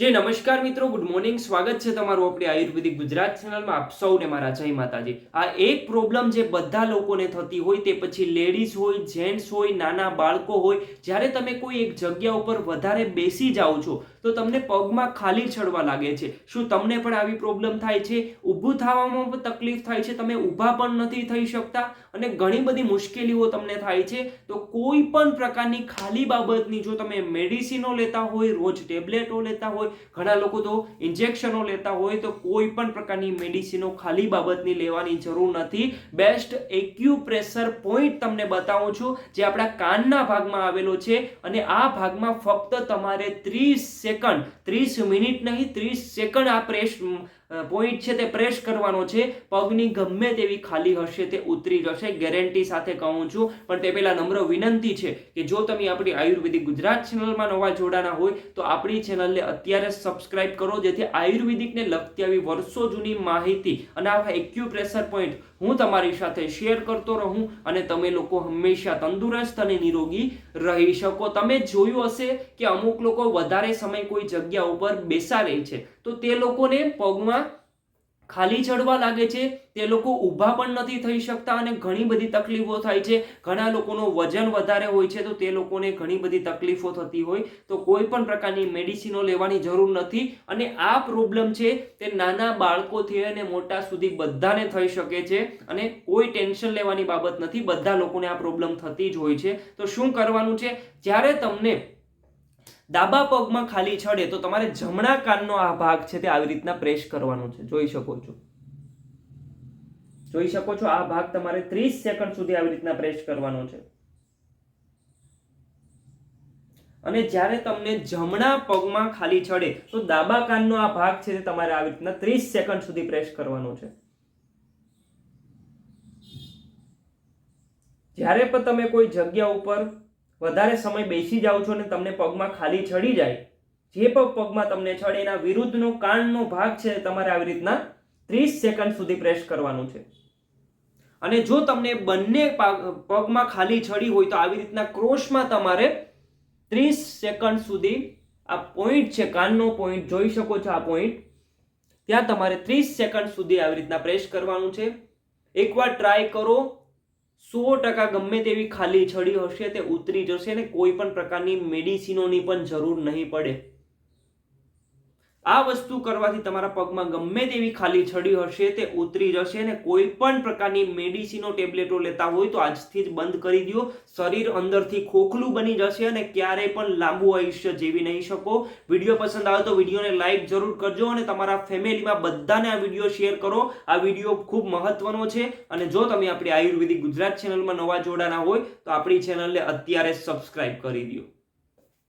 જે નમસ્કાર મિત્રો ગુડ મોર્નિંગ સ્વાગત છે તમારું આપણે આયુર્વેદિક ગુજરાત ચેનલમાં આપ સૌને મારા જય માતાજી. આ એક પ્રોબ્લેમ જે બધા લોકોને થતી હોય તે પછી લેડીઝ હોય જેન્ટ્સ હોય, નાના બાળકો હોય, જ્યારે તમે કોઈ એક જગ્યા ઉપર વધારે બેસી જાઓ છો, તો તમને પગમાં ખાલી ચડવા લાગે છે. શું તમને પણ આવી પ્રોબ્લેમ થાય છે? ઊભું થવામાં પણ તકલીફ થાય છે, તમે ઊભા પણ નથી થઈ શકતા, અને ઘણી બધી મુશ્કેલીઓ તમને થાય છે. તો કોઈ પણ પ્રકારની ખાલી બાબતની જો તમે મેડિસિનો લેતા હોય, રોજ ટેબ્લેટો લેતા હોય ઘણા લોકો તો ઇન્જેક્શનો લેતા હોય તો કોઈ પણ પ્રકારની મેડિસિનો ખાલી બાબતની લેવાની જરૂર નથી. બેસ્ટ એક્યુપ્રેશર પોઈન્ટ તમને બતાવું છું, જે આપણા કાનના ભાગમાં આવેલો છે અને આ ભાગમાં ફક્ત તમારે ત્રીસ સેકન્ડ ત્રીસ મિનિટ નહીં, ત્રીસ સેકન્ડ આ પ્રેસ પોઈન્ટ છે તે પ્રેસ કરવાનો છે. પગની ગમે તેવી ખાલી હશે તે ઉતરી જશે. ગેરંટી સાથે કહું છું, પણ તે પહેલાં નમ્ર વિનંતી છે કે જો તમે આપણી આયુર્વેદિક ગુજરાત ચેનલમાં નવા જોડાના હોય, તો આપણી ચેનલને અત્યારે સબસ્ક્રાઇબ કરો, જેથી આયુર્વેદિકને લગતી આવી વર્ષો જૂની માહિતી અને આવા એક્યુપ્રેશર પોઈન્ટ હું તમારી સાથે શેર કરતો રહું અને તમે લોકો હંમેશા તંદુરસ્ત અને નિરોગી રહી શકો. તમે જોયું હશે કે અમુક લોકો વધારે સમય કોઈ જગ્યા ઉપર બેસા રહે છે. તો તે લોકોને પગમાં ખાલી ચડવા લાગે છે, તે લોકો ઊભા પણ નથી થઈ શકતા અને ઘણી બધી તકલીફો થાય છે. ઘણા લોકોનું વજન વધારે હોય છે, તો તે લોકોને ઘણી બધી તકલીફો થતી હોય. તો કોઈ પણ પ્રકારની મેડિસિનો લેવાની જરૂર નથી અને આ પ્રોબ્લેમ છે, તે નાના બાળકોથી અને મોટા સુધી બધાને થઈ શકે છે અને કોઈ ટેન્શન લેવાની બાબત નથી. બધા લોકોને આ પ્રોબ્લેમ થતી જ હોય છે. તો શું કરવાનું છે? જ્યારે તમને ડાબા પગમાં ખાલી ચડે તો તમારે જમણા કાનનો આ ભાગ છે તે આવી રીતના પ્રેસ કરવાનો છે. જોઈ શકો છો. જોઈ શકો છો આ ભાગ તમારે 30 સેકન્ડ સુધી આવી રીતના પ્રેસ કરવાનો છે. અને જ્યારે તમને જમણા પગમાં ખાલી ચડે તો ડાબા કાનનો આ ભાગ છે તે તમારે આવી રીતના 30 સેકન્ડ સુધી પ્રેસ કરવાનો છે. જ્યારે પણ તમે કોઈ જગ્યા ઉપર વધારે સમય બેસી જાઓ છો અને તમને પગમાં ખાલી ચડી જાય. જે પગ પગમાં તમને ચડે એના વિરુદ્ધનો કાનનો ભાગ છે, તમારે આવી રીતના ત્રીસ સેકન્ડ સુધી પ્રેસ કરવાનું છે. અને જો તમને બંને પગમાં ખાલી ચડી હોય તો આવી રીતના ક્રોસમાં તમારે ત્રીસ સેકન્ડ સુધી આ પોઈન્ટ છે, કાનનો પોઈન્ટ જોઈ શકો છો આ પોઈન્ટ ત્યાં તમારે ત્રીસ સેકન્ડ સુધી આવી રીતના પ્રેસ કરવાનું છે. એકવાર ટ્રાય કરો. સો ટકા ગમે તેવી ખાલી છડી હશે તે ઉતરી જશે અને કોઈ પણ પ્રકારની મેડિસિનોની પણ જરૂર નહીં પડે. આ વસ્તુ કરવાથી તમારા પગમાં ગમે તેવી ખાલી છડી હશે, તે ઉતરી જશે અને કોઈ પણ પ્રકારની મેડિસિનો ટેબ્લેટો લેતા હોય તો આજથી જ બંધ કરી દો. શરીર અંદરથી ખોખલું બની જશે અને ક્યારેય પણ લાંબુ આયુષ્ય જીવી નહીં શકો. વીડિયો પસંદ આવે તો વિડીયોને લાઈક જરૂર કરજો અને તમારા ફેમિલીમાં બધાને આ વીડિયો શેર કરો. આ વીડિયો ખૂબ મહત્વનો છે અને જો તમે આપણી આયુર્વેદિક ગુજરાત ચેનલમાં નવા જોડાના હોય તો આપણી ચેનલને અત્યારે સબસ્ક્રાઇબ કરી દો.